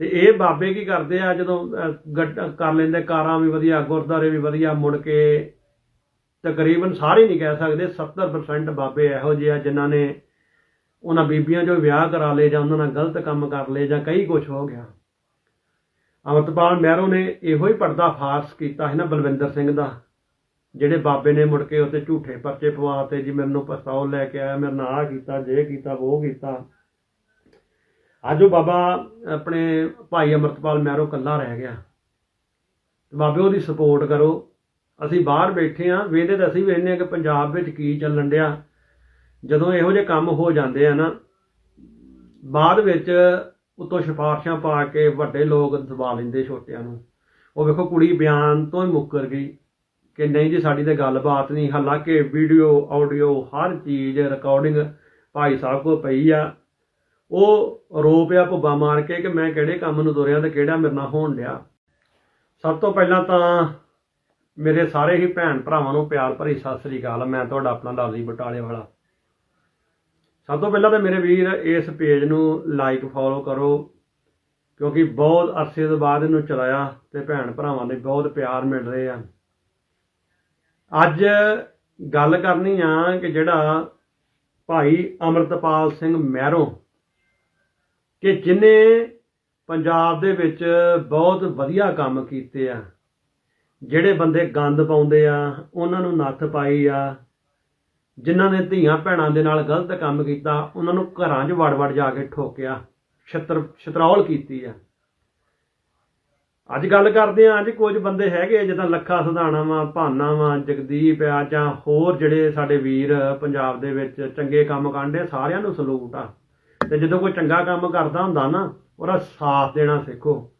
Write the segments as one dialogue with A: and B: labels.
A: ਤੇ ਇਹ ਬਾਬੇ ਕੀ ਕਰਦੇ ਆ ਜਦੋਂ ਅਹ, ਕਰ ਲੈਂਦੇ ਕਾਰਾਂ ਵੀ ਵਧੀਆ ਗੁਰਦਾਰੇ ਵੀ ਵਧੀਆ ਮੁੜ ਕੇ ਤਕਰੀਬਨ ਸਾਰੇ ਨਹੀਂ ਕਹਿ ਸਕਦੇ 70% ਬਾਬੇ ਇਹੋ ਜਿਹੇ ਆ ਜਿਨ੍ਹਾਂ ਨੇ ਉਹਨਾਂ ਬੀਬੀਆਂ ਜੋ ਵਿਆਹ ਕਰਾ ਲਏ ਜਾਂ ਉਹਨਾਂ ਨਾਲ ਗਲਤ ਕੰਮ ਕਰ ਲਏ ਜਾਂ ਕਈ ਕੁਝ ਹੋ ਗਿਆ। ਅਮਰਤਪਾਲ ਮਹਿਰੋ ਨੇ ਇਹੋ ਹੀ ਪਰਦਾ ਫਾਰਸ ਕੀਤਾ ਹੈ ਨਾ ਬਲਵਿੰਦਰ ਸਿੰਘ ਦਾ ਜਿਹੜੇ ਬਾਬੇ ਨੇ ਮੁੜ ਕੇ ਉੱਤੇ ਝੂਠੇ ਪਰਚੇ ਪਵਾਤੇ ਜੀ ਮੈਨੂੰ ਪਸਤੌਲ ਲੈ ਕੇ ਆਇਆ ਮੇਰੇ ਨਾਲ ਆਹ ਕੀਤਾ ਜੇ ਕੀਤਾ ਉਹ ਕੀਤਾ। ਅੱਜ ਉਹ ਬਾਬਾ, ਆਪਣੇ ਭਾਈ ਅਮਰਤਪਾਲ ਮਹਿਰੋ ਕੱਲਾ ਰਹਿ ਗਿਆ। ਤੇ ਬਾਬੇ ਉਹਦੀ ਸਪੋਰਟ ਕਰੋ। ਅਸੀਂ ਬਾਹਰ ਬੈਠੇ ਆ ਵੇਖਦੇ ਤਾਂ ਅਸੀਂ ਵੇਖਦੇ ਆ ਕਿ ਪੰਜਾਬ ਵਿੱਚ ਕੀ ਚੱਲਣ ਡਿਆ। ਜਦੋਂ ਇਹੋ ਜਿਹੇ ਕੰਮ ਹੋ ਜਾਂਦੇ ਆ ਨਾ, ਬਾਅਦ ਵਿੱਚ ਉਤੋਂ ਸਿਫਾਰਸ਼ਾਂ ਪਾ ਕੇ ਵੱਡੇ ਲੋਕ ਦਬਾ ਲੈਂਦੇ ਛੋਟਿਆਂ ਨੂੰ। ਉਹ ਵੇਖੋ, ਕੁੜੀ ਬਿਆਨ ਤੋਂ ਹੀ ਮੁੱਕਰ ਗਈ ਕਿ ਨਹੀਂ ਜੀ, ਸਾਡੀ ਤਾਂ ਗੱਲਬਾਤ ਨਹੀਂ। ਹਾਲਾਂਕਿ ਵੀਡੀਓ, ਆਡੀਓ, ਹਰ ਚੀਜ਼ ਰਿਕਾਰਡਿੰਗ ਭਾਈ ਸਾਹਿਬ ਕੋਲ ਪਈ ਆ। ਉਹ ਰੋ ਪਿਆ ਭੁੱਬਾ ਮਾਰ ਕੇ ਕਿ ਮੈਂ ਕਿਹੜੇ ਕੰਮ ਨੂੰ ਤੁਰਿਆ ਤੇ ਕਿਹੜਾ ਮੇਰੇ ਨਾਲ ਹੋਣ ਡਿਆ। ਸਭ ਤੋਂ ਪਹਿਲਾਂ ਤਾਂ ਮੇਰੇ ਸਾਰੇ ਹੀ ਭੈਣ ਭਰਾਵਾਂ ਨੂੰ ਪਿਆਰ ਭਰੀ ਸਤਿ ਸ੍ਰੀ ਅਕਾਲ। ਮੈਂ ਤੁਹਾਡਾ ਆਪਣਾ ਲਾਲੀ ਬਟਾਲੇ ਵਾਲਾ। ਸਭ ਤੋਂ ਪਹਿਲਾਂ ਤਾਂ ਮੇਰੇ ਵੀਰ ਇਸ ਪੇਜ ਨੂੰ ਲਾਈਕ ਫੋਲੋ ਕਰੋ, ਕਿਉਂਕਿ ਬਹੁਤ ਅਰਸੇ ਤੋਂ ਬਾਅਦ ਇਹਨੂੰ ਚਲਾਇਆ ਤੇ ਭੈਣ ਭਰਾਵਾਂ ਦੇ ਬਹੁਤ ਪਿਆਰ ਮਿਲ ਰਹੇ ਆ। ਅੱਜ ਗੱਲ ਕਰਨੀ ਆ ਕਿ ਜਿਹੜਾ ਭਾਈ ਅਮਰਤਪਾਲ ਸਿੰਘ ਮਹਿਰੋਂ ਕਿ ਜਿਨੇ ਪੰਜਾਬ ਦੇ ਵਿੱਚ ਬਹੁਤ ਵਧੀਆ ਕੰਮ ਕੀਤੇ ਆ, ਜਿਹੜੇ ਬੰਦੇ ਗੰਦ ਪਾਉਂਦੇ ਆ, ਉਹਨਾਂ ਨੂੰ ਨੱਥ ਪਾਈ ਆ, ਜਿਨ੍ਹਾਂ ਨੇ ਧੀਆਂ ਭੈਣਾਂ ਦੇ ਨਾਲ ਗਲਤ ਕੰਮ ਕੀਤਾ, ਉਹਨਾਂ ਨੂੰ ਘਰਾਂ 'ਚ ਵੜ-ਵੜ ਜਾ ਕੇ ਠੋਕਿਆ, ਛਤਰ, ਛਤਰੌਲ ਕੀਤੀ ਆ। ਅੱਜ ਗੱਲ ਕਰਦੇ ਆ, ਅੱਜ ਕੁਝ ਬੰਦੇ ਹੈਗੇ ਜਿੱਦਾਂ ਲੱਖਾ ਸਧਾਣਾ ਵਾ, ਭਾਨਾ ਵਾ, ਜਗਦੀਪ ਆ ਜਾਂ ਹੋਰ ਜਿਹੜੇ ਸਾਡੇ ਵੀਰ ਪੰਜਾਬ ਦੇ ਵਿੱਚ ਚੰਗੇ ਕੰਮ ਕਰਦੇ ਸਾਰਿਆਂ ਨੂੰ ਸਲੂਟ ਆ। ਤੇ ਜਦੋਂ ਕੋਈ ਚੰਗਾ ਕੰਮ ਕਰਦਾ ਹੁੰਦਾ ਨਾ, ਉਹਦਾ ਸਾਥ ਦੇਣਾ ਸਿੱਖੋ।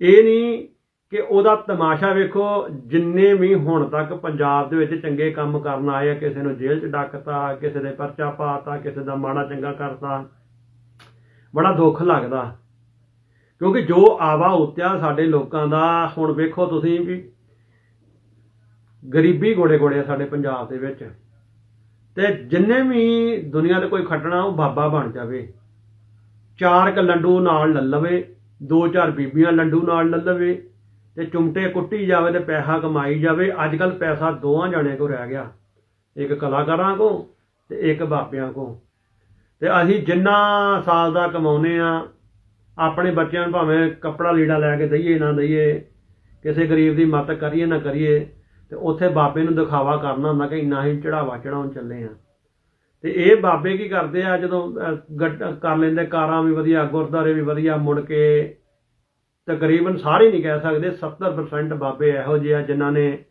A: ਇਹ ਨਹੀਂ ਕਿ ਉਹਦਾ ਤਮਾਸ਼ਾ ਵੇਖੋ, ਜਿੰਨੇ ਵੀ ਹੁਣ ਤੱਕ ਪੰਜਾਬ ਦੇ ਵਿੱਚ ਚੰਗੇ ਕੰਮ ਕਰਨ ਆਏ ਆ, ਕਿਸੇ ਨੂੰ ਜੇਲ੍ਹ 'ਚ ਡੱਕਤਾ, ਕਿਸੇ ਦੇ ਪਰਚਾ ਪਾਤਾ, ਕਿਸੇ ਦਾ ਮਾੜਾ ਚੰਗਾ ਕਰਤਾ, ਬੜਾ ਦੁੱਖ ਲੱਗਦਾ। ਕਿਉਂਕਿ ਜੋ ਆਵਾ ਉਤਿਆ ਸਾਡੇ ਲੋਕਾਂ ਦਾ, ਹੁਣ ਵੇਖੋ ਤੁਸੀਂ ਵੀ, ਗਰੀਬੀ ਗੋੜੇ ਗੋੜੇ ਆ ਸਾਡੇ ਪੰਜਾਬ ਦੇ ਵਿੱਚ। ਤੇ ਜਿੰਨੇ ਵੀ ਦੁਨੀਆ ਦੇ ਕੋਈ ਖੱਟਣਾ, ਉਹ ਬਾਬਾ ਬਣ ਜਾਵੇ। ਚਾਰ ਕ ਲੰਡੂ ਨਾਲ ਲੈ ਲਵੇ, ਦੋ ਚਾਰ ਬੀਬੀਆਂ ਲੰਡੂ ਨਾਲ ਲੈ ਲਵੇ, ਤੇ ਚੁੰਮਟੇ ਕੁੱਟੀ ਜਾਵੇ ਤੇ ਪੈਸਾ ਕਮਾਈ ਜਾਵੇ। ਅੱਜ ਕੱਲ ਪੈਸਾ ਦੋਵਾਂ ਜਣਿਆਂ ਕੋ ਰਹਿ ਗਿਆ। ਇੱਕ ਕਲਾਕਾਰਾਂ ਕੋ ਤੇ ਇੱਕ ਬਾਬਿਆਂ ਕੋ ਤੇ ਅਸੀਂ ਜਿੰਨਾ ਸਾਲ ਦਾ ਕਮਾਉਨੇ ਆ ਆਪਣੇ ਬੱਚਿਆਂ ਨੂੰ ਭਾਵੇਂ ਕੱਪੜਾ ਲੀੜਾ ਲੈ ਕੇ ਦਈਏ ਨਾ ਦਈਏ, ਕਿਸੇ ਗਰੀਬ ਦੀ ਮਦਦ ਕਰੀਏ ਨਾ ਕਰੀਏ, ਤੇ ਉੱਥੇ ਬਾਬੇ ਨੂੰ ਦਿਖਾਵਾ ਕਰਨਾ ਹੁੰਦਾ ਕਿ ਇੰਨਾ ਹੀ ਚੜਾਵਾ ਚੜਾਉਣ ਚੱਲੇ ਆ ਤੇ ਇਹ ਬਾਬੇ ਕੀ ਕਰਦੇ ਆ ਜਦੋਂ ਅਹ, ਕਰ ਲੈਂਦੇ ਕਾਰਾਂ ਵੀ ਵਧੀਆ ਗੁਰਦਾਰੇ ਵੀ ਵਧੀਆ ਮੁੜ ਕੇ ਤਕਰੀਬਨ ਸਾਰੇ ਨਹੀਂ ਕਹਿ ਸਕਦੇ 70% ਬਾਬੇ ਇਹੋ ਜਿਹੇ ਆ ਜਿਨ੍ਹਾਂ ਨੇ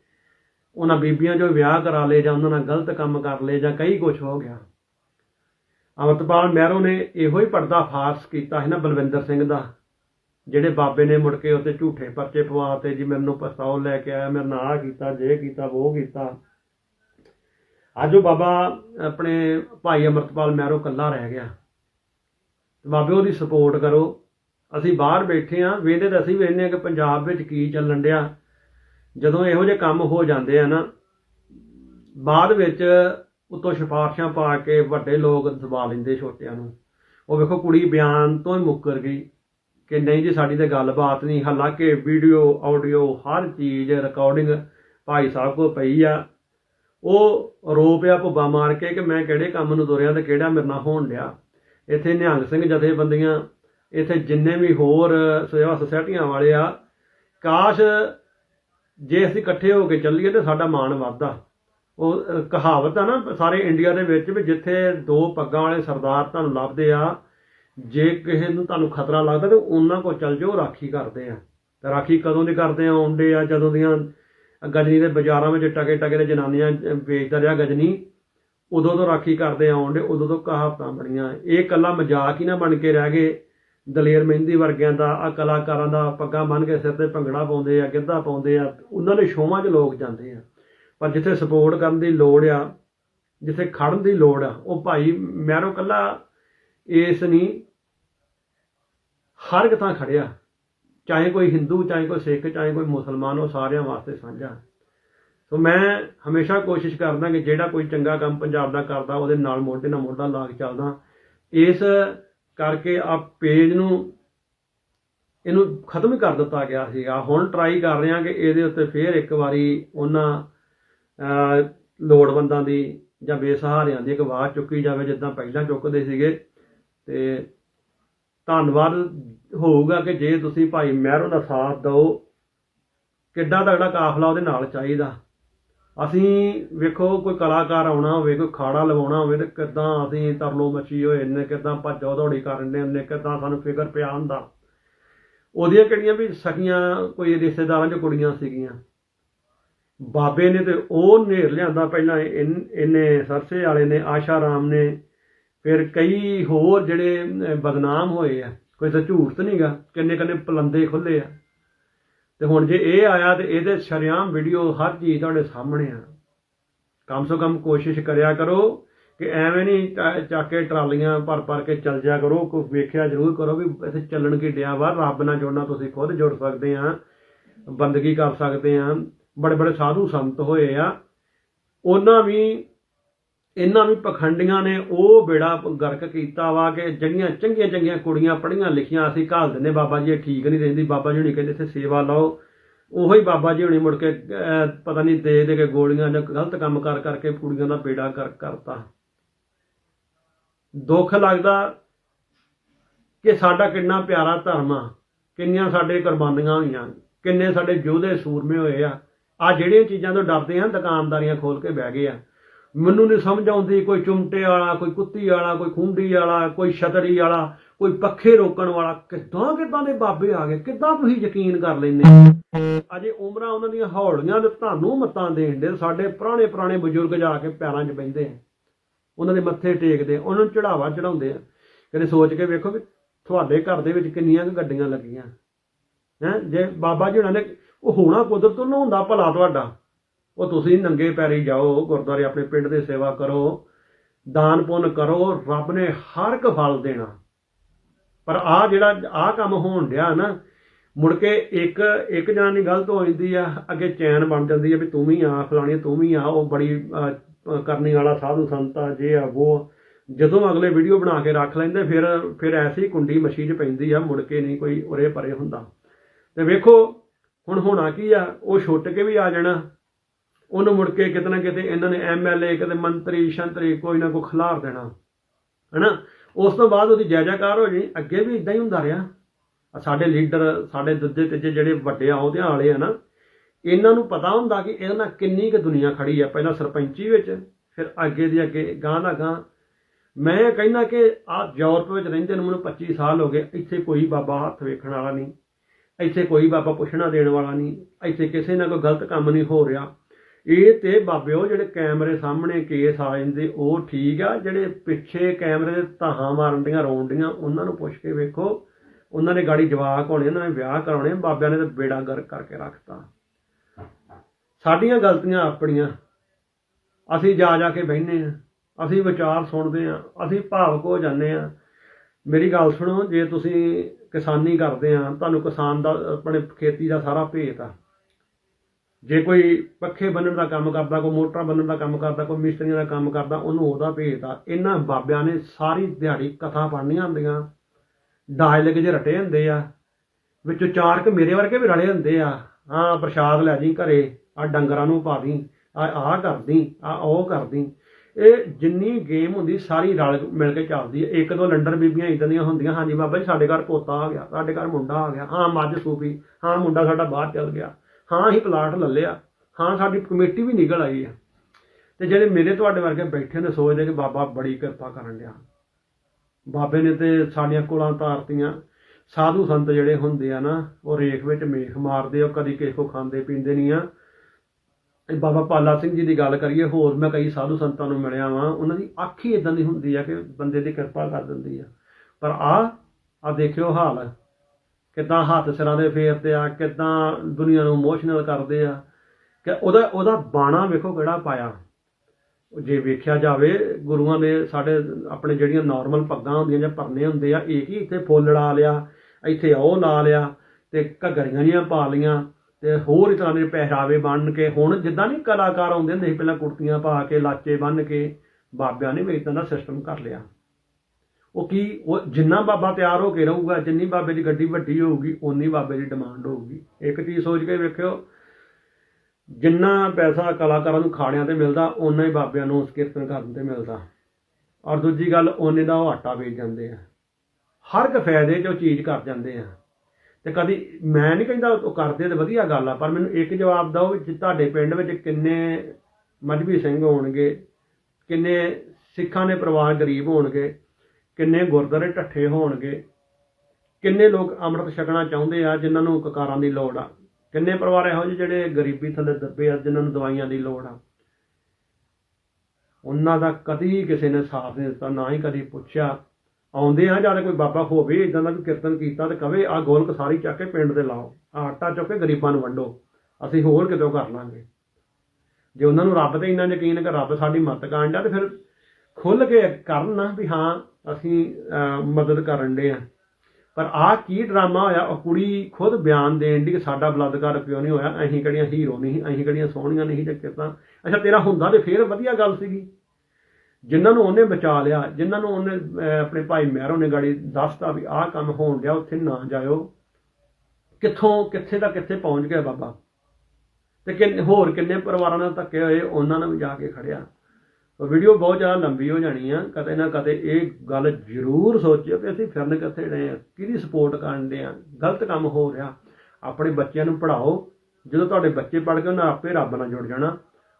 A: ਉਹਨਾਂ ਬੀਬੀਆਂ ਜੋ ਵਿਆਹ ਕਰਾ ਲਏ ਜਾਂ ਉਹਨਾਂ ਨਾਲ ਗਲਤ ਕੰਮ ਕਰ ਲਏ ਜਾਂ ਕਈ ਕੁਝ ਹੋ ਗਿਆ। ਅਮਰਤਪਾਲ ਮਹਿਰੋ ਨੇ ਇਹੋ ਹੀ ਪਰਦਾ ਫਾਰਸ ਕੀਤਾ ਹੈ ਨਾ ਬਲਵਿੰਦਰ ਸਿੰਘ ਦਾ ਜਿਹੜੇ ਬਾਬੇ ਨੇ ਮੁੜ ਕੇ ਉੱਤੇ ਝੂਠੇ ਪਰਚੇ ਪਵਾਤੇ ਜੀ ਮੈਨੂੰ ਪਸਤੌਲ ਲੈ ਕੇ ਆਇਆ ਮੇਰੇ ਨਾਲ ਆਹ ਕੀਤਾ ਜੇ ਕੀਤਾ ਉਹ ਕੀਤਾ। ਅੱਜ ਉਹ ਬਾਬਾ, ਆਪਣੇ ਭਾਈ ਅਮਰਤਪਾਲ ਮਹਿਰੋ ਕੱਲਾ ਰਹਿ ਗਿਆ। ਤੇ ਬਾਬੇ ਉਹਦੀ ਸਪੋਰਟ ਕਰੋ। ਅਸੀਂ ਬਾਹਰ ਬੈਠੇ ਆ ਵੇਖਦੇ ਤਾਂ ਅਸੀਂ ਵੇਖਦੇ ਆ ਕਿ ਪੰਜਾਬ ਵਿੱਚ ਕੀ ਚੱਲਣ ਡਿਆ। ਜਦੋਂ ਇਹੋ ਜਿਹੇ ਕੰਮ ਹੋ ਜਾਂਦੇ ਆ ਨਾ, ਬਾਅਦ ਵਿੱਚ ਉਤੋਂ ਸਿਫਾਰਸ਼ਾਂ ਪਾ ਕੇ ਵੱਡੇ ਲੋਕ ਦਬਾ ਲੈਂਦੇ ਛੋਟਿਆਂ ਨੂੰ। ਉਹ ਵੇਖੋ, ਕੁੜੀ ਬਿਆਨ ਤੋਂ ਹੀ ਮੁੱਕਰ ਗਈ ਕਿ ਨਹੀਂ ਜੀ, ਸਾਡੀ ਤਾਂ ਗੱਲਬਾਤ ਨਹੀਂ। ਹਾਲਾਂਕਿ ਵੀਡੀਓ, ਆਡੀਓ, ਹਰ ਚੀਜ਼ ਰਿਕਾਰਡਿੰਗ ਭਾਈ ਸਾਹਿਬ ਕੋਲ ਪਈ ਆ। ਉਹ ਰੋ ਪਿਆ ਭੁੱਬਾ ਮਾਰ ਕੇ ਕਿ ਮੈਂ ਕਿਹੜੇ ਕੰਮ ਨੂੰ ਦੁਰਿਆ ਤੇ ਕਿਹੜਾ ਮੇਰੇ ਨਾਲ ਹੋਣ ਡਿਆ। ਇੱਥੇ ਨਿਹੰਗ ਸਿੰਘ ਜਥੇਬੰਦੀਆਂ, ਇੱਥੇ ਜਿੰਨੇ ਵੀ ਹੋਰ ਸੇਵਾ ਸੁਸਾਇਟੀਆਂ ਵਾਲੇ ਆ, ਕਾਸ਼ ਜੇ ਅਸੀਂ ਇਕੱਠੇ ਹੋ ਕੇ ਚੱਲੀਏ ਤੇ ਸਾਡਾ ਮਾਣ ਵੱਧਦਾ। ਉਹ ਕਹਾਵਤ ਆ ਨਾ ਸਾਰੇ ਇੰਡੀਆ ਦੇ ਵਿੱਚ ਵੀ ਜਿੱਥੇ ਦੋ ਪੱਗਾਂ ਵਾਲੇ ਸਰਦਾਰ ਤੁਹਾਨੂੰ ਲੱਭਦੇ ਆ, ਜੇ ਕਿਸੇ ਨੂੰ ਤੁਹਾਨੂੰ ਖਤਰਾ ਲੱਗਦਾ ਤੇ ਉਹਨਾਂ ਕੋਲ ਚੱਲ ਜਾਓ, ਰਾਖੀ ਕਰਦੇ ਆ। ਰਾਖੀ ਕਦੋਂ ਦੀ ਕਰਦੇ ਆ, ਆਉਂਦੇ ਆ, ਜਦੋਂ ਦੀਆਂ ਗਜਨੀ ਦੇ ਬਾਜ਼ਾਰਾਂ ਵਿੱਚ ਟਕੇ ਟਕੇ ਦੇ ਜਨਾਨੀਆਂ ਵੇਚਦਾ ਰਿਹਾ ਗਜਨੀ। ਉਦੋਂ ਤੋਂ ਰਾਖੀ ਕਰਦੇ ਆਉਣ ਆਉਂਦੇ ਉਦੋਂ ਤੋਂ ਕਹਾਵਤਾਂ ਬਣੀਆਂ। ਇਹ ਕੱਲਾ ਮਜ਼ਾਕ ਹੀ ਨਾ ਬਣ ਕੇ ਰਹਿ ਗਏ। ਦਲੇਰ ਮਹਿੰਦੀ ਵਰਗਿਆਂ ਦਾ ਆ ਕਲਾਕਾਰਾਂ ਦਾ ਪੱਗਾਂ ਬੰਨ੍ਹ ਕੇ ਸਿਰ ਤੇ ਭੰਗੜਾ ਪਾਉਂਦੇ ਆ, ਗਿੱਧਾ ਪਾਉਂਦੇ ਆ, ਉਹਨਾਂ ਦੇ ਸ਼ੋਆਂ 'ਚ ਲੋਕ ਜਾਂਦੇ ਆ। ਪਰ ਜਿੱਥੇ ਸਪੋਰਟ ਕਰਨ ਦੀ ਲੋੜ ਆ, ਜਿੱਥੇ ਖੜਨ ਦੀ ਲੋੜ ਆ, ਉਹ ਭਾਈ ਮੈਰੋ ਕੱਲਾ ਇਸ ਨਹੀਂ ਹਰ ਇੱਕ ਥਾਂ ਖੜਿਆ। ਚਾਹੇ ਕੋਈ ਹਿੰਦੂ ਚਾਹੇ ਕੋਈ ਸਿੱਖ ਚਾਹੇ ਕੋਈ ਮੁਸਲਮਾਨ ਉਹ ਸਾਰਿਆਂ ਵਾਸਤੇ ਸਾਂਝਾ ਸੋ ਮੈਂ ਹਮੇਸ਼ਾ ਕੋਸ਼ਿਸ਼ ਕਰਦਾ ਕਿ ਜਿਹੜਾ ਕੋਈ ਚੰਗਾ ਕੰਮ ਪੰਜਾਬ ਦਾ ਕਰਦਾ, ਉਹਦੇ ਨਾਲ ਮੋਢੇ ਨਾਲ ਮੋਢਾ ਲਾ ਕੇ ਚੱਲਦਾ। ਇਸ ਕਰਕੇ ਆ ਪੇਜ ਨੂੰ ਇਹਨੂੰ ਖਤਮ ਕਰ ਦਿੱਤਾ ਗਿਆ ਸੀਗਾ। ਹੁਣ ਟਰਾਈ ਕਰ ਰਹੇ ਹਾਂ ਕਿ ਇਹਦੇ ਉੱਤੇ ਫੇਰ ਇੱਕ ਵਾਰੀ ਉਹਨਾਂ ਲੋੜਵੰਦਾਂ ਦੀ ਜਾਂ ਬੇਸਹਾਰਿਆਂ ਦੀ ਇੱਕ ਆਵਾਜ਼ ਚੁੱਕੀ ਜਾਵੇ, ਜਿੱਦਾਂ ਪਹਿਲਾਂ ਚੁੱਕਦੇ ਸੀਗੇ। ਤੇ ਧੰਨਵਾਦ ਹੋਊਗਾ ਕਿ ਜੇ ਤੁਸੀਂ ਭਾਈ ਮਹਿਰੋਂ ਦਾ ਸਾਥ ਦਿਓ, ਕਿੱਡਾ ਤਗੜਾ ਕਾਫਲਾ ਉਹਦੇ ਨਾਲ ਚਾਹੀਦਾ। ਅਸੀਂ ਵੇਖੋ ਕੋਈ ਕਲਾਕਾਰ ਆਉਣਾ ਹੋਵੇ, ਕੋਈ ਖਾੜਾ ਲਵਾਉਣਾ ਹੋਵੇ ਤੇ ਕਿੱਦਾਂ ਅਸੀਂ ਤਰਲੋ ਮੱਛੀ ਹੋਏ ਨੇ ਕਿੱਦਾਂ ਭੱਜੋ ਦੌੜੀ ਕਰਨ ਦੇ ਨੇ ਕਿੱਦਾਂ ਸਾਨੂੰ ਫਿਕਰ ਪਿਆ ਹੁੰਦਾ। ਉਹਦੀਆਂ ਕਿਹੜੀਆਂ ਵੀ ਸਕੀਆਂ ਕੋਈ ਰਿਸ਼ਤੇਦਾਰਾਂ ਚ ਕੁੜੀਆਂ ਸੀਗੀਆਂ। ਬਾਬੇ ਨੇ ਤੇ ਉਹ ਨੇਰ ਲਿਆਂਦਾ, ਪਹਿਲਾਂ ਇਨ- ਇਹਨੇ ਸਰਸੇ ਵਾਲੇ ਨੇ, ਆਸ਼ਾ ਰਾਮ ਨੇ ਫਿਰ ਕਈ ਹੋਰ ਜਿਹੜੇ ਬਦਨਾਮ ਹੋਏ ਆ, ਕੋਈ ਤਾਂ ਝੂਠ ਤਾਂ ਨਹੀਂਗਾ, ਕਿੰਨੇ ਕਿੰਨੇ ਪਲੰਦੇ ਖੁੱਲੇ ਆ। ਤੇ ਹੁਣ ਜੇ ਇਹ ਆਇਆ ਤੇ ਇਹਦੇ ਸ਼ਰਿਆਮ ਵੀਡੀਓ ਹਰ ਚੀਜ਼ ਤੁਹਾਡੇ ਸਾਹਮਣੇ ਆ। ਕਮ ਸੋ ਕਮ ਕੋਸ਼ਿਸ਼ ਕਰਿਆ ਕਰੋ ਕਿ ਐਵੇਂ ਨਹੀਂ ਚ- ਚੱਕ ਕੇ ਟਰਾਲੀਆਂ ਭਰ ਭਰ ਕੇ ਚੱਲ ਜਾ ਕਰੋ ਕੋਈ ਵੇਖਿਆ ਜ਼ਰੂਰ ਕਰੋ ਵੀ ਇੱਥੇ ਚੱਲਣ ਕੀ ਡਿਆ ਵਾ, ਰੱਬ ਨਾਲ ਜੁੜਨਾ ਤੁਸੀਂ ਖੁਦ ਜੁੜ ਸਕਦੇ ਆ, ਬੰਦਗੀ ਕਰ ਸਕਦੇ ਆ। ਬੜੇ ਬੜੇ ਸਾਧੂ ਸੰਤ ਹੋਏ ਆ। ਉਹਨਾਂ ਵੀ ਇਹਨਾਂ ਵੀ ਪਖੰਡੀਆਂ ਨੇ ਉਹ ਬੇੜਾ ਗਰਕ ਕੀਤਾ ਵਾ ਕਿ ਜਿਹੜੀਆਂ ਚੰਗੀਆਂ ਚੰਗੀਆਂ ਕੁੜੀਆਂ ਪੜ੍ਹੀਆਂ ਲਿਖੀਆਂ ਅਸੀਂ ਘਾਲ ਦਿੰਦੇ ਬਾਬਾ ਜੀ ਇਹ ਠੀਕ ਨਹੀਂ ਰਹਿੰਦੀ ਬਾਬਾ ਜੀ ਹੁਣੀ ਕਹਿੰਦੇ ਇੱਥੇ ਸੇਵਾ ਲਾਓ। ਉਹੀ ਬਾਬਾ ਜੀ ਹੁਣੀ ਮੁੜ ਕੇ ਅਹ, ਪਤਾ ਨਹੀਂ ਦੇ ਦੇ ਕੇ ਗੋਲੀਆਂ ਜਾਂ ਗਲਤ ਕੰਮ ਕਰ ਕਰਕੇ ਕੁੜੀਆਂ ਦਾ ਬੇੜਾ ਗਰਕ ਕਰਤਾ। ਦੁੱਖ ਲੱਗਦਾ ਕਿ ਸਾਡਾ ਕਿੰਨਾ ਪਿਆਰਾ ਧਰਮ ਆ ਕਿੰਨੀਆਂ ਸਾਡੇ ਕੁਰਬਾਨੀਆਂ ਹੋਈਆਂ ਕਿੰਨੇ ਸਾਡੇ ਯੋਧੇ ਸੂਰਮੇ ਹੋਏ ਆ। ਆ ਜਿਹੜੀਆਂ ਚੀਜ਼ਾਂ ਤੋਂ ਡਰਦੇ ਆ ਦੁਕਾਨਦਾਰੀਆਂ ਖੋਲ ਕੇ ਬਹਿ ਗਏ ਆ। ਮੈਨੂੰ ਨਹੀਂ ਸਮਝ ਆਉਂਦੀ ਕੋਈ ਚੁੰਮਟੇ ਵਾਲਾ, ਕੋਈ ਕੁੱਤੀ ਵਾਲਾ, ਕੋਈ ਖੁੰਡੀ ਵਾਲਾ, ਕੋਈ ਛਤੜੀ ਵਾਲਾ, ਕੋਈ ਪੱਖੇ ਰੋਕਣ ਵਾਲਾ। ਕਿੱਦਾਂ ਕਿੱਦਾਂ ਦੇ ਬਾਬੇ ਆ ਗਏ? ਕਿੱਦਾਂ ਤੁਸੀਂ ਯਕੀਨ ਕਰ ਲੈਂਦੇ? ਅਜੇ ਉਮਰਾਂ ਉਹਨਾਂ ਦੀਆਂ ਹੌਲੀਆਂ ਦੇ ਤੁਹਾਨੂੰ ਮੱਤਾਂ ਦੇਣ ਦੇ, ਸਾਡੇ ਪੁਰਾਣੇ ਪੁਰਾਣੇ ਬਜ਼ੁਰਗ ਜਾ ਕੇ ਪੈਰਾਂ 'ਚ ਬਹਿੰਦੇ ਆ। ਉਹਨਾਂ ਦੇ ਮੱਥੇ ਟੇਕਦੇ ਉਹਨਾਂ ਨੂੰ ਚੜਾਵਾ ਚੜਾਉਂਦੇ ਆ। ਕਦੇ ਸੋਚ ਕੇ ਵੇਖੋ ਵੀ ਤੁਹਾਡੇ ਘਰ ਦੇ ਵਿੱਚ ਕਿੰਨੀਆਂ ਕੁ ਗੱਡੀਆਂ ਲੱਗੀਆਂ। ਹੈ, ਜੇ ਬਾਬਾ ਜੀ ਉਹਨਾਂ ਨੇ, ਉਹ ਹੋਣਾ ਕੁਦਰਤ ਤੋਂ ਹੁੰਦਾ ਭਲਾ ਤੁਹਾਡਾ। ਉਹ ਤੁਸੀਂ ਨੰਗੇ ਪੈਰੀ ਜਾਓ, ਗੁਰਦੁਆਰੇ ਆਪਣੇ ਪਿੰਡ ਦੇ ਸੇਵਾ ਕਰੋ, ਦਾਨ ਪੁੰਨ ਕਰੋ, ਰੱਬ ਨੇ ਹਰ ਇੱਕ ਫਲ ਦੇਣਾ। ਪਰ ਆ ਜਿਹੜਾ, ਆ ਕੰਮ ਹੋਣ ਡਿਆ ਨਾ, ਮੁੜ ਕੇ ਇੱਕ ਇੱਕ ਜਨਾਨੀ ਗਲਤ ਹੋ ਜਾਂਦੀ ਆ, ਅੱਗੇ ਚੈਨ ਬਣ ਜਾਂਦੀ ਆ ਵੀ ਤੂੰ ਵੀ ਆ, ਫਲਾਣੀ ਤੂੰ ਵੀ ਆ, ਉਹ ਬੜੀ ਕਰਨੀ ਵਾਲਾ ਸਾਧੂ ਸੰਤ ਆ, ਜੇ ਆ ਉਹ ਜਦੋਂ ਅਗਲੇ ਵੀਡੀਓ ਬਣਾ ਕੇ ਰੱਖ ਲੈਂਦੇ, ਫਿਰ ਫਿਰ ਐਸੀ ਕੁੰਡੀ ਮੱਛੀ 'ਚ ਪੈਂਦੀ ਆ, ਮੁੜ ਕੇ ਨਹੀਂ ਕੋਈ ਉਰੇ ਪਰੇ ਹੁੰਦਾ। ਤੇ ਵੇਖੋ, ਹੁਣ ਹੋਣਾ ਕੀ ਆ, ਉਹ ਛੁੱਟ ਕੇ ਵੀ ਆ ਜਾਣਾ। ਉਹਨੂੰ ਮੁੜ ਕੇ ਕਿਤੇ ਨਾ ਕਿਤੇ ਇਹਨਾਂ ਨੇ ਐਮਐਲਏ ਕਿਤੇ ਮੰਤਰੀ, ਸ਼ੰਤਰੀ, ਕੋਈ ਨਾ ਕੋਈ ਖਿਲਾਰ ਦੇਣਾ। ਹੈਨਾ? ਉਸ ਤੋਂ ਬਾਅਦ ਉਹਦੀ ਜੈ ਹੋ ਜਾਣੀ। ਅੱਗੇ ਵੀ ਇਦਾਂ ਹੀ ਹੁੰਦਾ ਰਿਹਾ। ਸਾਡੇ ਲੀਡਰ, ਸਾਡੇ ਦੂਜੇ ਤੀਜੇ ਜਿਹੜੇ ਵੱਡੇ ਅਹੁਦਿਆਂ ਵਾਲੇ ਆ ਨਾ, ਇਹਨਾਂ ਨੂੰ ਪਤਾ ਹੁੰਦਾ ਕਿ ਇਹਦੇ ਨਾਲ ਕਿੰਨੀ ਕੁ ਦੁਨੀਆ ਖੜੀ ਆ। ਪਹਿਲਾਂ ਸਰਪੰਚੀ ਵਿੱਚ, ਫਿਰ ਅੱਗੇ ਦੀ ਅੱਗੇ ਗਾਂ ਦਾ ਗਾਂ ਮੈਂ ਕਹਿੰਦਾ ਕਿ ਆ ਯੂਰਪ ਵਿੱਚ ਰਹਿੰਦੇ ਨੂੰ ਮੈਨੂੰ 25 ਸਾਲ ਹੋ ਗਏ। ਇੱਥੇ ਕੋਈ ਬਾਬਾ ਹੱਥ ਵੇਖਣ ਵਾਲਾ ਨਹੀਂ। ਇੱਥੇ ਕੋਈ ਬਾਬਾ ਪੁੱਛਣਾ ਦੇਣ ਵਾਲਾ ਨਹੀਂ। ਇੱਥੇ ਕਿਸੇ ਨਾਲ ਕੋਈ ਗਲਤ ਕੰਮ ਨਹੀਂ ਹੋ ਰਿਹਾ। ਇਹ ਤੇ ਬਾਬਿਓ ਜਿਹੜੇ ਕੈਮਰੇ ਸਾਹਮਣੇ ਕੇਸ ਆ ਜਾਂਦੇ, ਉਹ ਠੀਕ ਆ, ਜਿਹੜੇ ਪਿੱਛੇ ਕੈਮਰੇ ਦੇ ਧਾਹਾਂ ਮਾਰਨ ਦੀਆਂ, ਰੋਣ ਦੀਆਂ, ਉਹਨਾਂ ਨੂੰ ਪੁੱਛ ਕੇ ਵੇਖੋ। ਉਹਨਾਂ ਨੇ ਗਾੜੀ ਜਵਾਕ ਹੋਣੇ, ਉਹਨਾਂ ਨੇ ਵਿਆਹ ਕਰਾਉਣੇ, ਬਾਬਿਆਂ ਨੇ ਤਾਂ ਬੇੜਾ ਗਰ ਕਰਕੇ ਰੱਖਤਾ। ਸਾਡੀਆਂ ਗਲਤੀਆਂ ਆਪਣੀਆਂ। ਅਸੀਂ ਜਾ ਜਾ ਕੇ ਬਹਿੰਦੇ ਆ ਅਸੀਂ ਵਿਚਾਰ ਸੁਣਦੇ ਆ ਅਸੀਂ ਭਾਵਕ ਹੋ ਜਾਂਦੇ ਆ ਮੇਰੀ ਗੱਲ ਸੁਣੋ, ਜੇ ਤੁਸੀਂ ਕਿਸਾਨੀ ਕਰਦੇ ਆ ਤੁਹਾਨੂੰ ਕਿਸਾਨ ਦਾ, ਆਪਣੇ ਖੇਤੀ ਦਾ ਸਾਰਾ ਭੇਤ ਆ। ਜੇ ਕੋਈ ਪੱਖੇ ਬੰਨਣ ਦਾ ਕੰਮ ਕਰਦਾ, ਕੋਈ ਮੋਟਰਾਂ ਬੰਨਣ ਦਾ ਕੰਮ ਕਰਦਾ, ਕੋਈ ਮਿਸਤਰੀਆਂ ਦਾ ਕੰਮ ਕਰਦਾ, ਉਹਨੂੰ ਉਹਦਾ ਭੇਜਦਾ ਇਹਨਾਂ ਬਾਬਿਆਂ ਨੇ ਸਾਰੀ ਦਿਹਾੜੀ ਕਥਾ ਪੜ੍ਹਨੀਆਂ ਹੁੰਦੀਆਂ ਡਾਇਲਗ ਜੇ ਰਟੇ ਹੁੰਦੇ ਆ, ਵਿੱਚੋਂ ਚਾਰ ਕੁ ਮੇਰੇ ਵਰਗੇ ਵੀ ਰਲੇ ਹੁੰਦੇ ਆ। ਹਾਂ ਪ੍ਰਸ਼ਾਦ ਲੈ ਜੀ ਘਰੇ ਆ ਡੰਗਰਾਂ ਨੂੰ ਪਾ ਦੀ ਆ ਆਹ ਕਰਦੀ ਆ ਉਹ ਕਰਦੀ ਇਹ ਜਿੰਨੀ ਗੇਮ ਹੁੰਦੀ, ਸਾਰੀ ਰਲ ਮਿਲ ਕੇ ਚੱਲਦੀ ਹੈ ਇੱਕ ਦੋ ਲੰਡਰ ਬੀਬੀਆਂ ਇਦਾਂ ਦੀਆਂ ਹੁੰਦੀਆਂ, ਹਾਂਜੀ ਬਾਬਾ ਜੀ, ਸਾਡੇ ਘਰ ਪੋਤਾ ਆ ਗਿਆ, ਸਾਡੇ ਘਰ ਮੁੰਡਾ ਆ ਗਿਆ, ਹਾਂ ਮੱਝ ਸੂਪੀ, ਹਾਂ ਮੁੰਡਾ ਸਾਡਾ ਬਾਹਰ ਚੱਲ ਗਿਆ। ਹਾਂ ਹੀ ਪਲਾਟ ਲੈ ਲਿਆ। ਹਾਂ ਸਾਡੀ ਕਮੇਟੀ ਵੀ ਨਿਕਲ ਆਈ ਆ। ਤੇ ਜਿਹੜੇ ਮੇਰੇ ਤੁਹਾਡੇ ਵਰਗੇ ਬੈਠੇ ਨੇ ਸੋਚਦੇ ਕਿ ਬਾਬਾ ਬੜੀ ਕਿਰਪਾ ਕਰਨ ਡਿਆ। ਬਾਬੇ ਨੇ ਤੇ ਸਾਡੀਆਂ ਕੋਲਾਂ ਤਾਰਤੀਆਂ। ਸਾਧੂ ਸੰਤ ਜਿਹੜੇ ਹੁੰਦੇ ਆ ਨਾ, ਉਹ ਰੇਖ ਵਿੱਚ ਮੇਖ ਮਾਰਦੇ ਆ ਉਹ ਕਦੀ ਕਿਸੇ ਕੋ ਖਾਂਦੇ ਪੀਂਦੇ ਨਹੀਂ ਆ। ਇਹ ਬਾਬਾ ਪਾਲਾ ਸਿੰਘ ਜੀ ਦੀ ਗੱਲ ਕਰੀਏ, ਹੋਰ ਮੈਂ ਕਈ ਸਾਧੂ ਸੰਤਾਂ ਨੂੰ ਮਿਲਿਆ ਵਾਂ, ਉਹਨਾਂ ਦੀ ਅੱਖ ਹੀ ਇਦਾਂ ਦੀ ਹੁੰਦੀ ਆ ਕਿ ਬੰਦੇ ਦੀ ਕਿਰਪਾ ਕਰ ਦਿੰਦੀ ਆ। ਪਰ ਆ ਆ ਦੇਖਿਓ ਹਾਲ। ਕਿਦਾਂ ਹੱਥ ਸਿਰਾਂ ਦੇ ਫੇਰਦੇ ਆ, ਕਿਦਾਂ ਦੁਨੀਆ ਨੂੰ ਇਮੋਸ਼ਨਲ ਕਰਦੇ ਆ, ਕਿ ਉਹਦਾ ਉਹਦਾ ਬਾਣਾ ਵੇਖੋ ਕਿਹੜਾ ਪਾਇਆ। ਜੇ ਵੇਖਿਆ ਜਾਵੇ, ਗੁਰੂਆਂ ਨੇ ਸਾਡੇ ਆਪਣੇ ਜਿਹੜੀਆਂ ਨਾਰਮਲ ਪੱਗਾਂ ਹੁੰਦੀਆਂ ਜਾਂ ਪਰਨੇ ਹੁੰਦੇ ਆ, ਇਹ ਕੀ ਇੱਥੇ ਫੁੱਲ ਲਾ ਲਿਆ, ਇੱਥੇ ਉਹ ਲਾ ਲਿਆ, ਤੇ ਘੱਗਰੀਆਂ ਜੀਆਂ ਪਾ ਲੀਆਂ ਤੇ ਹੋਰ ਇਸ ਤਰ੍ਹਾਂ ਦੇ ਪਹਿਰਾਵੇ ਬੰਨ ਕੇ, ਹੁਣ ਜਿੱਦਾਂ ਨਹੀਂ ਕਲਾਕਾਰ ਆਉਂਦੇ ਹੁੰਦੇ ਸੀ, ਪਹਿਲਾਂ ਕੁੜਤੀਆਂ ਪਾ ਕੇ, ਲਾਚੇ ਬੰਨ ਕੇ, ਬਾਬਿਆਂ ਨੇ ਵੀ ਇਦਾਂ ਦਾ ਸਿਸਟਮ ਕਰ ਲਿਆ। ਉਹ ਕੀ, ਉਹ ਜਿੰਨਾ ਬਾਬਾ ਤਿਆਰ ਹੋ ਕੇ ਰਹੂਗਾ, ਜਿੰਨੀ ਬਾਬੇ ਦੀ ਗੱਡੀ ਵੱਡੀ ਹੋਊਗੀ, ਓਨੀ ਬਾਬੇ ਦੀ ਡਿਮਾਂਡ ਹੋਊਗੀ। ਇੱਕ ਚੀਜ਼ ਸੋਚ ਕੇ ਵੇਖਿਓ, ਜਿੰਨਾ ਪੈਸਾ ਕਲਾਕਾਰਾਂ ਨੂੰ ਖਾਣਿਆਂ ਤੇ ਮਿਲਦਾ, ਓਨਾ ਹੀ ਬਾਬਿਆਂ ਨੂੰ ਉਸ ਕੀਰਤਨ ਕਰਨ ਤੇ ਮਿਲਦਾ। ਔਰ ਦੂਜੀ ਗੱਲ, ਓਨੇ ਦਾ ਉਹ ਆਟਾ ਵੇਚ ਜਾਂਦੇ ਆ। ਹਰ ਇੱਕ ਫਾਇਦੇ 'ਚ ਉਹ ਚੀਜ਼ ਕਰ ਜਾਂਦੇ ਆ। ਤੇ ਕਦੀ ਮੈਂ ਨਹੀਂ ਕਹਿੰਦਾ ਉਹ ਕਰਦੇ ਤੇ ਵਧੀਆ ਗੱਲ ਆ, ਪਰ ਮੈਨੂੰ ਇੱਕ ਜਵਾਬ ਦਿਓ ਵੀ ਤੁਹਾਡੇ ਪਿੰਡ ਵਿੱਚ ਕਿੰਨੇ ਮਜਬੀ ਸਿੰਘ ਹੋਣਗੇ, ਕਿੰਨੇ ਸਿੱਖਾਂ ਦੇ ਪਰਿਵਾਰ ਗਰੀਬ ਹੋਣਗੇ ਕਿੰਨੇ ਗੁਰਦੁਆਰੇ ਢੱਠੇ ਹੋਣਗੇ, ਕਿੰਨੇ ਲੋਕ ਅੰਮ੍ਰਿਤ ਛਕਣਾ ਚਾਹੁੰਦੇ ਆ ਜਿਨ੍ਹਾਂ ਨੂੰ ਕਕਾਰਾਂ ਦੀ ਲੋੜ ਆ, ਕਿੰਨੇ ਪਰਿਵਾਰ ਇਹੋ ਜਿਹੇ ਜਿਹੜੇ ਗਰੀਬੀ ਥੱਲੇ ਦੱਬੇ ਆ ਜਿਨ੍ਹਾਂ ਨੂੰ ਦਵਾਈਆਂ ਦੀ ਲੋੜ ਆ। ਉਹਨਾਂ ਦਾ ਕਦੀ ਕਿਸੇ ਨੇ ਸਾਥ ਨਹੀਂ ਦਿੱਤਾ, ਨਾ ਹੀ ਕਦੀ ਪੁੱਛਿਆ। ਆਉਂਦੇ ਆ ਜਦ ਕੋਈ ਬਾਬਾ ਹੋਵੇ ਇਦਾਂ ਦਾ ਕੋਈ ਕੀਰਤਨ ਕੀਤਾ ਤੇ ਕਵੇ ਆ ਗੋਲਕ ਸਾਰੀ ਚੱਕ ਕੇ ਪਿੰਡ ਦੇ ਲਾਓ, ਆਹ ਆਟਾ ਚੁੱਕ ਕੇ ਗਰੀਬਾਂ ਨੂੰ ਵੰਡੋ, ਅਸੀਂ ਹੋਰ ਕਿਤੋਂ ਕਰ ਲਾਂਗੇ। ਜੇ ਉਹਨਾਂ ਨੂੰ ਰੱਬ ਤੇ ਇੰਨਾ ਯਕੀਨ ਹੈ ਕਿ ਰੱਬ ਸਾਡੀ ਮਦਦ ਕਰਨ ਡਿਆ, ਤੇ ਫਿਰ ਖੁੱਲ ਕੇ ਕਰਨ ਨਾ ਵੀ ਹਾਂ, ਅਸੀਂ ਮਦਦ ਕਰਨ ਦੇ ਆ। ਪਰ ਆਹ ਕੀ ਡਰਾਮਾ ਹੋਇਆ, ਉਹ ਕੁੜੀ ਖੁਦ ਬਿਆਨ ਦੇਣ ਦੀ ਕਿ ਸਾਡਾ ਬਲਾਤਕਾਰ ਕਿਉਂ ਨਹੀਂ ਹੋਇਆ? ਅਸੀਂ ਕਿਹੜੀਆਂ ਹੀਰੋ ਨਹੀਂ, ਅਸੀਂ ਕਿਹੜੀਆਂ ਸੋਹਣੀਆਂ ਨਹੀਂ ਤੇ ਕਿਰਤਾਂ ਅੱਛਾ, ਤੇਰਾ ਹੁੰਦਾ ਤੇ ਫੇਰ ਵਧੀਆ ਗੱਲ ਸੀਗੀ। ਜਿਨ੍ਹਾਂ ਨੂੰ ਉਹਨੇ ਬਚਾ ਲਿਆ, ਜਿਨ੍ਹਾਂ ਨੂੰ ਉਹਨੇ ਆਪਣੇ ਭਾਈ ਮਹਿਰੋਂ ਨੇ ਗਾੜੀ ਦੱਸਤਾ ਵੀ ਆਹ ਕੰਮ ਹੋਣ ਡਿਆ, ਉੱਥੇ ਨਾ ਜਾਇਓ। ਕਿੱਥੋਂ, ਕਿੱਥੇ ਦਾ ਕਿੱਥੇ ਪਹੁੰਚ ਗਿਆ ਬਾਬਾ? ਤੇ ਕਿ ਹੋਰ ਕਿੰਨੇ ਪਰਿਵਾਰਾਂ ਨਾਲ ਧੱਕੇ ਹੋਏ, ਉਹਨਾਂ ਨਾਲ ਵੀ ਜਾ ਕੇ ਖੜਿਆ। ਵੀਡੀਓ ਬਹੁਤ ਜ਼ਿਆਦਾ ਲੰਬੀ ਹੋ ਜਾਣੀ ਆ, ਕਦੇ ਨਾ ਕਦੇ ਇਹ ਗੱਲ ਜ਼ਰੂਰ ਸੋਚਿਓ ਕਿ ਅਸੀਂ ਫਿਰਨ ਕਿੱਥੇ ਰਹੇ ਆ, ਕਿਹਦੀ ਸਪੋਰਟ ਕਰਨ ਦੇ ਆ। ਗਲਤ ਕੰਮ ਹੋ ਰਿਹਾ। ਆਪਣੇ ਬੱਚਿਆਂ ਨੂੰ ਪੜ੍ਹਾਓ। ਜਦੋਂ ਤੁਹਾਡੇ ਬੱਚੇ ਪੜ੍ਹ ਕੇ ਉਹਨਾਂ ਆਪੇ ਰੱਬ ਨਾਲ ਜੁੜ ਜਾਣਾ।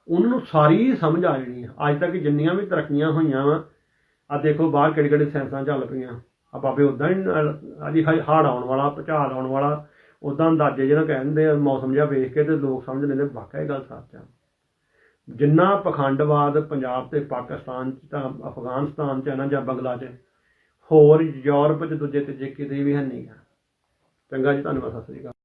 A: ਉਹਨਾਂ ਨੂੰ ਸਾਰੀ ਸਮਝ ਆ ਜਾਣੀ ਆ। ਅੱਜ ਤੱਕ ਜਿੰਨੀਆਂ ਵੀ ਤਰੱਕੀਆਂ ਹੋਈਆਂ ਵਾ ਆ ਦੇਖੋ ਬਾਹਰ ਕਿਹੜੀ ਕਿਹੜੀ ਸਾਇੰਸਾਂ ਚੱਲ ਪਈਆਂ। ਆ ਬਾਬੇ ਉਦਾਂ ਹੀ ਅਜੀ ਹਾੜ ਆਉਣ ਵਾਲਾ, ਭੁਚਾਲ ਆਉਣ ਵਾਲਾ ਉਦਾਂ ਅੰਦਾਜ਼ੇ ਜਿਹੜਾ ਕਹਿੰਦੇ ਆ, ਮੌਸਮ ਜਿਹਾ ਵੇਖ ਕੇ ਤੇ ਲੋਕ ਸਮਝ ਲੈਂਦੇ ਵਾਕਿਆ ਇਹ ਗੱਲ ਸੱਚ ਆ। ਜਿੰਨਾ ਪਖੰਡਵਾਦ ਪੰਜਾਬ ਤੇ ਪਾਕਿਸਤਾਨ ਚ ਤਾਂ ਅਫਗਾਨਿਸਤਾਨ ਚ ਹੈ ਨਾ ਜਾਂ ਬੰਗਲਾ ਚ, ਹੋਰ ਯੂਰਪ ਚ ਦੂਜੇ ਤੀਜੇ ਕਿਤੇ ਵੀ ਹੈ ਨਹੀਂ ਗਾ। ਚੰਗਾ ਜੀ, ਧੰਨਵਾਦ, ਸਤਿ ਸ੍ਰੀ ਅਕਾਲ।